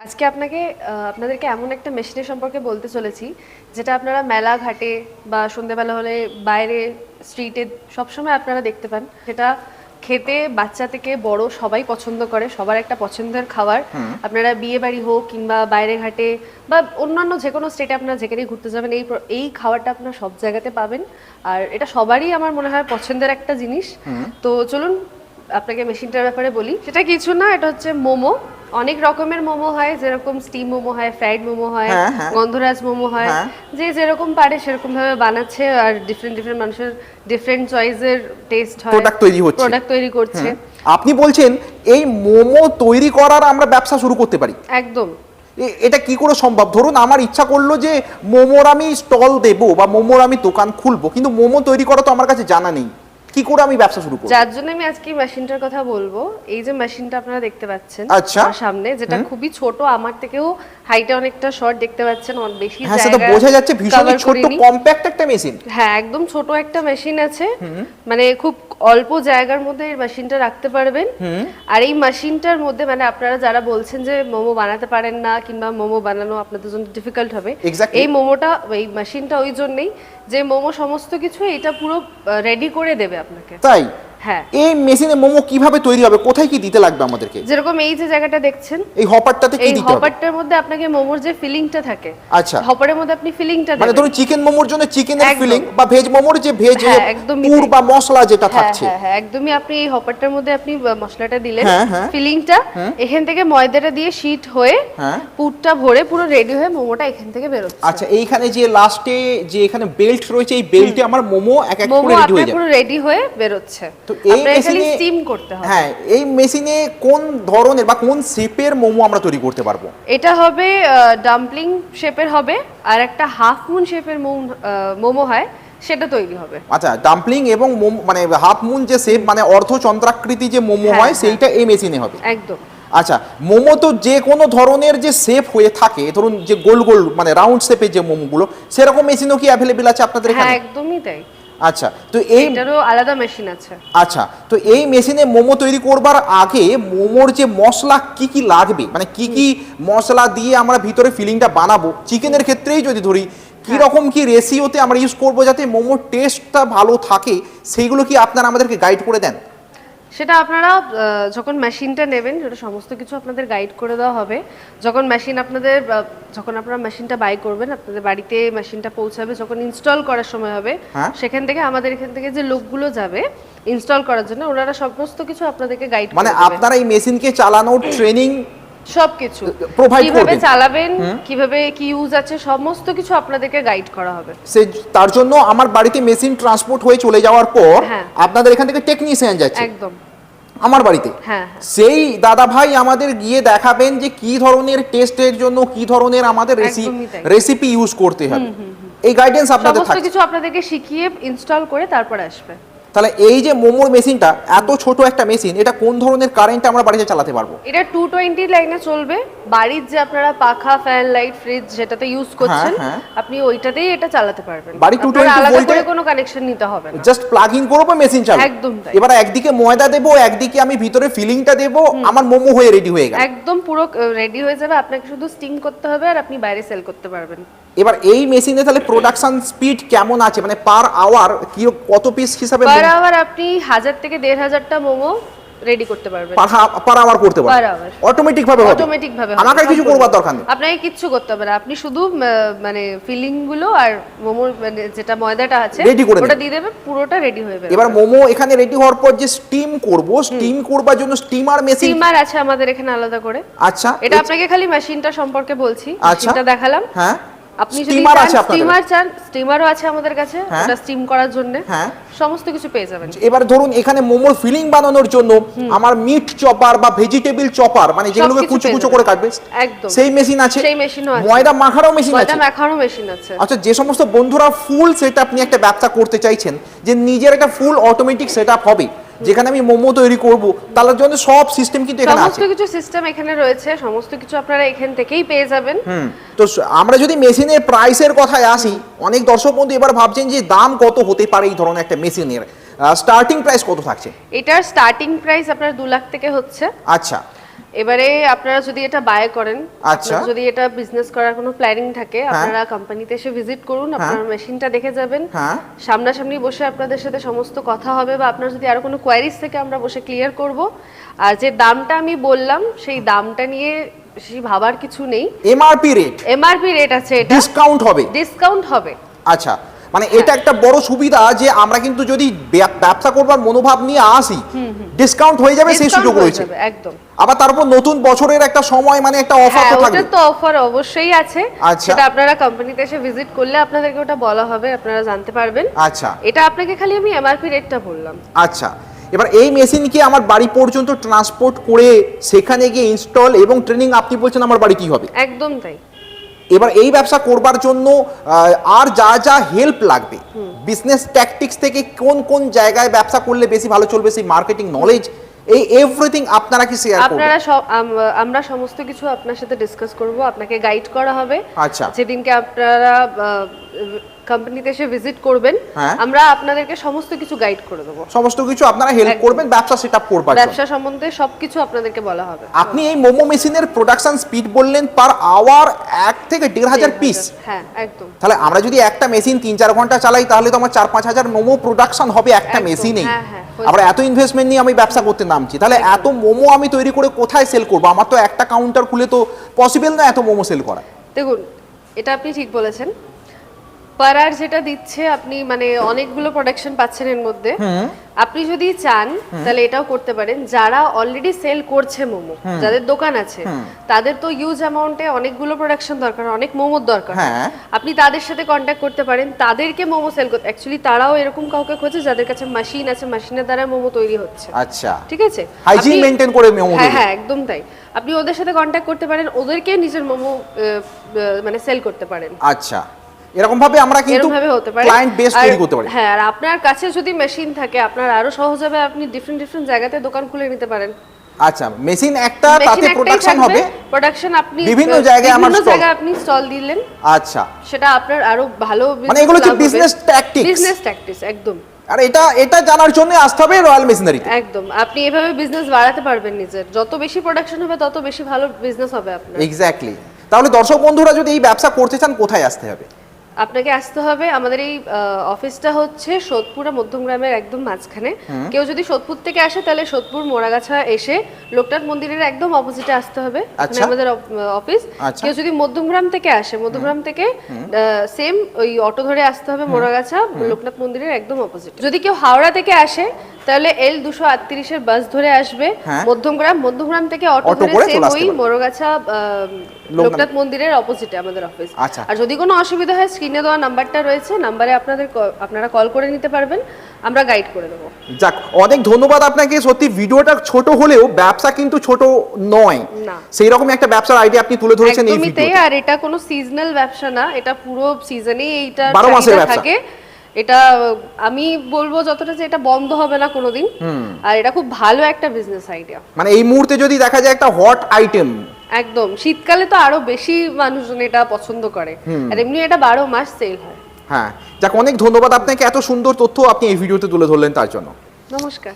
আজকে আপনাকে আপনাদেরকে এমন একটা মেশিনের সম্পর্কে বলতে চলেছি যেটা আপনারা মেলা ঘাটে বা সন্ধেবেলা হলে বাইরে স্ট্রিটে সবসময় আপনারা দেখতে পান। সেটা খেতে বাচ্চা থেকে বড় সবাই পছন্দ করে সবার একটা পছন্দের খাবার। আপনারা বিয়ে বাড়ি হোক কিংবা বাইরে ঘাটে বা অন্যান্য যে কোনো স্টেটে আপনারা যেখানেই ঘুরতে যাবেন এই এই খাবারটা আপনারা সব জায়গাতে পাবেন। আর এটা সবারই আমার মনে হয় পছন্দের একটা জিনিস। তো চলুন আপনাকে মেশিনটার ব্যাপারে বলি। সেটা কিছু না এটা হচ্ছে মোমো। অনেক রকমের মোমো হয় যেরকম স্টিম মোমো হয় ফ্রাইড মোমো হয় হ্যাঁ, হ্যাঁ। গন্ধরাজ মোমো হয়। হ্যাঁ। যে যেরকম পারে সেরকম ভাবে বানাচ্ছে আর ডিফারেন্ট ডিফারেন্ট মানুষের ডিফারেন্ট চয়েসের টেস্ট হয় Product তৈরি হচ্ছে। প্রোডাক্ট তৈরি করছে। আপনি বলছেন এই মোমো তৈরি করার আমরা ব্যবসা শুরু করতে পারি। একদম। এটা কি করে সম্ভব? ধরুন আমার ইচ্ছা করল যে মোমোর আমি স্টল দেবো বা মোমোর আমি দোকান খুলবো কিন্তু মোমো তৈরি করা তো আমার কাছে জানা নেই। কি করে আমি ব্যবসা শুরু করব? যার জন্য আমি আজকে মেশিনটার কথা বলব। এই যে মেশিনটা আপনারা দেখতে পাচ্ছেন আচ্ছা। সামনে যেটা খুবই ছোট আমার থেকেও হাইটে অনেকটা শর্ট দেখতে পাচ্ছেন অনেক বেশি হ্যাঁ সেটা জায়গা বোঝা যাচ্ছে ভীষণ করিনি। কম্প্যাক্ট একটা মেশিন হ্যাঁ একদম ছোট একটা মেশিন আছে। মানে খুব অল্প জায়গার মধ্যে এই মেশিনটা রাখতে পারবেন। আর এই মেশিনটার মধ্যে মানে আপনারা যারা বলছেন যে মোমো বানাতে পারেন না কিংবা মোমো বানানো আপনাদের জন্য ডিফিকাল্ট হবে এই মোমোটা এই মেশিনটা ওই জন্যই যে মোমো সমস্ত কিছু এটা পুরো রেডি করে দেবে। আপনাকে। তাই? হ্যাঁ। এই মেশিনে মোমো কীভাবে তৈরি হবে? কোথায় কি দিতে লাগবে আমাদেরকে? যেরকম এই যে জায়গাটা দেখছেন এই হপারটাতে কি দিতে হবে? হপারটার মধ্যে আপনাকে মোমোর যে ফিলিংটা থাকে আচ্ছা। হপারের মধ্যে আপনি ফিলিংটা মানে ধরুন চিকেন মোমোর জন্য চিকেনের ফিলিং বা ভেজ মোমোর যে ভেজ হ্যাঁ, পুর বা মশলা যেটা হ্যাঁ থাকছে। হ্যাঁ হ্যাঁ একদমই আপনি এই হপারটার মধ্যে আপনি মশলাটা দিলেন। হ্যাঁ। ফিলিংটা এখান থেকে ময়দাটা দিয়ে শীট হয়ে। পুরটা ভরে পুরো রেডি হয়ে মোমোটা এখান থেকে বেরোচ্ছে। আচ্ছা এইখানে যে লাস্টে যে এখানে বেল্ট রয়েছে এই বেল্টে আমার মোমো এক এক করে রেডি হয়ে যাবে। পুরো রেডি হয়ে বেরোচ্ছে। তো এই মেশিনে স্টিম করতে হবে। হ্যাঁ এই মেশিনে কোন ধরনের বা কোন শেপের মোমো আমরা তৈরি করতে পারব? এটা হবে ডাম্পলিং শেপের হবে আর একটা হাফ মুন শেপের মোমো হয় সেটা তৈরি হবে। আচ্ছা ডাম্পলিং এবং মোমো মানে হাফ মুন যে শেপ মানে অর্ধচন্দ্রাকৃতি যে মোমো হ্যাঁ, হয় হ্যাঁ। সেইটা এই মেশিনে হবে। একদম। আচ্ছা মোমো তো যে কোনো ধরনের যে শেপ হয়ে থাকে ধরুন যে গোল গোল মানে রাউন্ড শেপের যে মোমোগুলো সেরকম মেশিনও কি অ্যাভেলেবেল আছে আপনাদের হ্যাঁ এখানে? একদমই তাই। আচ্ছা তো এই এটারও আলাদা মেশিন আছে। আচ্ছা তো এই মেশিনে মোমো তৈরি করবার আগে মোমোর যে মশলা কি কি লাগবে? মানে কি কি মশলা দিয়ে আমরা ভিতরে ফিলিংটা বানাবো? চিকেনের ক্ষেত্রেই যদি ধরি কি রকম কি রেসিওতে আমরা ইউজ করব যাতে মোমোর টেস্টটা ভালো থাকে সেইগুলো কি আপনারা আমাদেরকে গাইড করে দেন? সেটা আপনারা যখন মেশিনটা নেবেন সেটা সমস্ত কিছু আপনাদের গাইড করে দেওয়া হবে যখন মেশিন আপনাদের যখন আপনারা মেশিনটা বাই করবেন আপনাদের বাড়িতে মেশিনটা পৌঁছাবে যখন ইনস্টল করার সময় হবে হ্যাঁ। সেখান থেকে আমাদের এখান থেকে যে লোকগুলো যাবে ইনস্টল করার জন্য ওনারা সমস্ত কিছু আপনাদেরকে গাইড মানে আপনারা এই মেশিনকে চালানোর ট্রেনিং সবকিছু। কীভাবে চালাবেন কীভাবে কি ইউজ আছে সমস্ত কিছু আপনাদেরকে গাইড করা হবে। সে তার জন্য আমার বাড়িতে মেশিন ট্রান্সপোর্ট হয়ে চলে যাওয়ার পর হ্যাঁ। আপনাদের এখান থেকে টেকনিশিয়ান যাচ্ছে। একদম। আমার বাড়িতে। হ্যাঁ হ্যাঁ। সেই দাদা ভাই আমাদের গিয়ে দেখাবেন যে কি ধরনের টেস্টের জন্য কি ধরনের আমাদের রেসিপি ইউজ করতে হবে। এই গাইডেন্স আপনাদের সমস্ত থাকছে। কিছু আপনাদেরকে শিখিয়ে ইনস্টল করে তারপর আসবে। তাহলে এই যে মোমোর মেশিনটা এত ছোট একটা মেশিন এটা কোন ধরনের কারেন্ট আমরা বাড়িতে চালাতে পারব? এটা টু টোয়েন্টি লাইনে চলবে। বাড়ির যে আপনারা পাখা ফ্যান লাইট ফ্রিজ যেটাতে ইউজ করছেন হ্যাঁ। আপনি ওইটাতেই এটা চালাতে পারবেন। বাড়ি 220 আলাদা ভোল্টে- কোনো কানেকশন নিতে হবে না। জাস্ট প্লাগ ইন করব মেশিন চালাবো একদম তাই। এবার একদিকে ময়দা দেবো একদিকে আমি ভিতরে ফিলিংটা দেবো আমার মোমো হয়ে রেডি হয়ে গেল। একদম পুরো রেডি হয়ে যাবে। আপনাকে শুধু স্টিম করতে হবে আর আপনি বাইরে সেল করতে পারবেন। এবার এই মেশিনে তাহলে প্রোডাকশন স্পিড কেমন আছে? মানে পার আওয়ার কি কত পিস হিসাবে পার আওয়ার আপনি হাজার থেকে দেড় হাজারটা মোমো রেডি করতে পারবেন। পার আওয়ার করতে Per পারব hour। অটোমেটিক ভাবে হবে। অটোমেটিক ভাবে আমাকে কিছু করবার দরকার নেই। আপনাকে কিচ্ছু করতে হবে না। আপনি শুধু মানে ফিলিংগুলো আর মোমোর মানে যেটা ময়দাটা আছে করে ওটা দিয়ে দেবে পুরোটা রেডি হয়ে যাবে। এবার মোমো এখানে রেডি হওয়ার পর যে স্টিম করব স্টিম করবার জন্য স্টিমার মেশিন স্টিমার আছে আমাদের এখানে আলাদা করে। আচ্ছা। এটা আপনাকে খালি মেশিনটা সম্পর্কে বলছি। আচ্ছা। দেখালাম। হ্যাঁ। আপনি যদি স্টিমার চান স্টিমারও আছে আমাদের কাছে হ্যাঁ। ওটা স্টিম করার জন্য। হ্যাঁ। সমস্ত কিছু পেয়ে যাবেন। এবার ধরুন এখানে মোমোর ফিলিং বানানোর জন্য আমার মিট চপার বা ভেজিটেবল চপার মানে যেগুলোকে কুচো কুচো করে কাটবে একদম। সেই মেশিন আছে। সেই মেশিনও আছে। ময়দা মাখারও মেশিন ময়দা আছে। মাখানো মেশিন আছে। আচ্ছা যে সমস্ত বন্ধুরা ফুল সেটআপ নিয়ে একটা ব্যবসা করতে চাইছেন যে নিজের একটা ফুল অটোমেটিক সেটআপ হবে যেখানে আমি মোমো তৈরি করব তার জন্য সব সিস্টেম কিন্তু এখানে আছে। সমস্ত কিছু সিস্টেম এখানে রয়েছে সমস্ত কিছু আপনারা এখান থেকেই পেয়ে যাবেন। হুম তো আমরা যদি মেশিনের প্রাইসের কথায় আসি অনেক দর্শক বন্ধু এবার ভাবছেন যে দাম কত হতে পারে এই ধরনের একটা মেশিনের স্টার্টিং প্রাইস কত থাকছে? এটার স্টার্টিং প্রাইস আপনার দু লাখ থেকে হচ্ছে। আচ্ছা এবারে আপনারা যদি এটা বাই করেন আচ্ছা। যদি এটা বিজনেস করার কোনো প্ল্যানিং থাকে আপনারা কোম্পানিতে এসে ভিজিট করুন আপনার মেশিনটা দেখে যাবেন। হ্যাঁ। সামনাসামনি বসে আপনাদের সাথে সমস্ত কথা হবে বা আপনার যদি আরও কোনো কোয়ারিজ থেকে আমরা বসে ক্লিয়ার করব। আর যে দামটা আমি বললাম সেই দামটা নিয়ে বেশি ভাবার কিছু নেই। এমআরপি রেট এমআরপি রেট আছে এটা। ডিসকাউন্ট হবে। ডিসকাউন্ট হবে। আচ্ছা। মানে এটা একটা বড় সুবিধা যে আমরা কিন্তু যদি ব্যবসা করবার মনোভাব নিয়ে আসি ডিসকাউন্ট হয়ে যাবে সেই সুযোগ রয়েছে। একদম। আবার তারপর নতুন বছরের একটা সময় মানে একটা অফার হ্যাঁ তো থাকবে। তো অফার অবশ্যই আছে। আচ্ছা। সেটা আপনারা কোম্পানিতে এসে ভিজিট করলে আপনাদেরকে ওটা বলা হবে আপনারা জানতে পারবেন। আচ্ছা। এটা আপনাকে খালি আমি এমআরপি রেটটা বললাম। আচ্ছা। এবার এই মেশিনকে আমার বাড়ি পর্যন্ত ট্রান্সপোর্ট করে সেখানে গিয়ে ইনস্টল এবং ট্রেনিং আপনি বলছেন আমার বাড়ি কি হবে? একদম তাই। এবার এই ব্যবসা করবার জন্য আর যা যা হেল্প লাগবে। বিজনেস ট্যাকটিক্স থেকে কোন কোন জায়গায় ব্যবসা করলে বেশি ভালো চলবে সেই মার্কেটিং নলেজ এই এভরিথিং আপনারা কি শেয়ার করবেন? আপনারা সব আমরা সমস্ত কিছু আপনার সাথে ডিসকাস করব আপনাকে গাইড করা হবে। আচ্ছা। যেদিনকে আপনারা কোম্পানিতে এসে ভিজিট করবেন হ্যাঁ। আমরা আপনাদেরকে সমস্ত কিছু গাইড করে দেবো। সমস্ত কিছু আপনারা হেল্প করবেন ব্যবসা সেট আপ করবার জন্য। ব্যবসা সম্বন্ধে সবকিছু আপনাদেরকে বলা হবে। আপনি এই মোমো মেশিনের প্রোডাকশন স্পিড বললেন পার আওয়ার এক থেকে দেড় হাজার পিস হ্যাঁ একদম। তাহলে আমরা যদি একটা মেশিন তিন চার ঘণ্টা চালাই তাহলে তো আমার চার পাঁচ হাজার মোমো প্রোডাকশন হবে একটা মেশিনেই হ্যাঁ, হ্যাঁ, আমরা এত ইনভেস্টমেন্ট নিয়ে আমি ব্যবসা করতে নামছি। তাহলে এত মোমো আমি তৈরি করে কোথায় সেল করব? আমার তো একটা কাউন্টার খুলে তো পসিবল না এত মোমো সেল করা। দেখুন এটা আপনি ঠিক বলেছেন। পার আর যেটা দিচ্ছে আপনি মানে অনেকগুলো প্রোডাকশন পাচ্ছেন এর মধ্যে। আপনি যদি চান তাহলে এটাও করতে পারেন। যারা অলরেডি সেল করছে মোমো যাদের দোকান আছে তাদের তো ইউজ অ্যামাউন্টে অনেকগুলো প্রোডাকশন দরকার অনেক মোমোর দরকার। হ্যাঁ। আপনি তাদের সাথে কন্ট্যাক্ট করতে পারেন তাদেরকে মোমো সেল করতে অ্যাকচুয়ালি তারাও এরকম কাউকে খোঁজে যাদের কাছে মেশিন আছে মেশিনের দ্বারা মোমো তৈরি হচ্ছে। আচ্ছা। ঠিক আছে? আপনি- maintain করে মোমো হ্যাঁ হ্যাঁ একদম তাই। আপনি ওদের সাথে কন্ট্যাক্ট করতে পারেন ওদেরকে নিজের মোমো মানে সেল করতে পারেন। আচ্ছা। এরকম ভাবে আমরা কিন্তু ক্লায়েন্ট বেস তৈরি করতে পারি। হ্যাঁ আর আপনার কাছে যদি মেশিন থাকে আপনার আরও সহজ হবে আপনি ডিফারেন্ট ডিফারেন্ট জায়গাতে দোকান খুলে নিতে পারেন। আচ্ছা মেশিন একটা তাতে প্রোডাকশন হবে। প্রোডাকশন আপনি বিভিন্ন জায়গায় আমার বিভিন্ন জায়গায় আপনি স্টল দিলেন। আচ্ছা। সেটা আপনার আরও ভালো মানে এগুলো হচ্ছে business tactics। বিজনেস ট্যাকটিক্স একদম। আর এটা এটা জানার জন্য আসতে হবে রয়্যাল মেশিনারি একদম। আপনি এভাবে বিজনেস বাড়াতে পারবেন নিজের। যত বেশি প্রোডাকশন হবে তত বেশি ভালো বিজনেস হবে আপনার। এক্স্যাক্টলি তাহলে দর্শক বন্ধুরা যদি এই ব্যবসা করতে চান কোথায় আসতে হবে? আপনাকে আসতে হবে। আমাদের এই অফিসটা হচ্ছে সোদপুরা মধ্যমগ্রামের একদম মাঝখানে। কেউ যদি সোদপুর থেকে আসে তাহলে সোদপুর মোড়াগাছা এসে লোকনাথ মন্দিরের একদম অপোজিটে আসতে হবে। আচ্ছা। আমাদের অফিস আচ্ছা। কেউ যদি মধ্যমগ্রাম থেকে আসে মধ্যমগ্রাম থেকে সেম ওই অটো ধরে আসতে হবে মোড়াগাছা লোকনাথ মন্দিরের একদম অপোজিট যদি কেউ হাওড়া থেকে আসে তাহলে এল দুশো আটত্রিশের বাস ধরে আসবে। হ্যাঁ। মধ্যমগ্রাম মধ্যমগ্রাম থেকে অটো ধরে সেম ওই। মোড়গাছা লোকনাথ মন্দিরের অপোজিটে আমাদের অফিস আচ্ছা। আর যদি কোনো অসুবিধা হয় স্ক্রিনে দেওয়া নাম্বারটা রয়েছে নাম্বারে আপনাদের আপনারা কল করে নিতে পারবেন আমরা গাইড করে দেবো। যাক অনেক ধন্যবাদ আপনাকে। সত্যি ভিডিওটা ছোট হলেও ব্যবসা কিন্তু ছোট নয়। সেই রকম একটা ব্যবসার আইডিয়া আপনি তুলে ধরেছেন এই ভিডিওতে। আর এটা কোনো সিজনাল ব্যবসা না এটা পুরো সিজনে এইটা বারো মাসের ব্যবসা। থাকে। এটা আমি বলব যতটা যে এটা বন্ধ হবে না কোনোদিন। আর এটা খুব ভালো একটা বিজনেস আইডিয়া মানে এই মুহূর্তে যদি দেখা যায় একটা হট আইটেম একদম। শীতকালে তো আরও বেশি মানুষজন এটা পছন্দ করে। আর এমনি এটা বারো মাস সেল হয়। হ্যাঁ। যাক অনেক ধন্যবাদ আপনাকে। এত সুন্দর তথ্য আপনি এই ভিডিওতে তুলে ধরলেন তার জন্য। নমস্কার।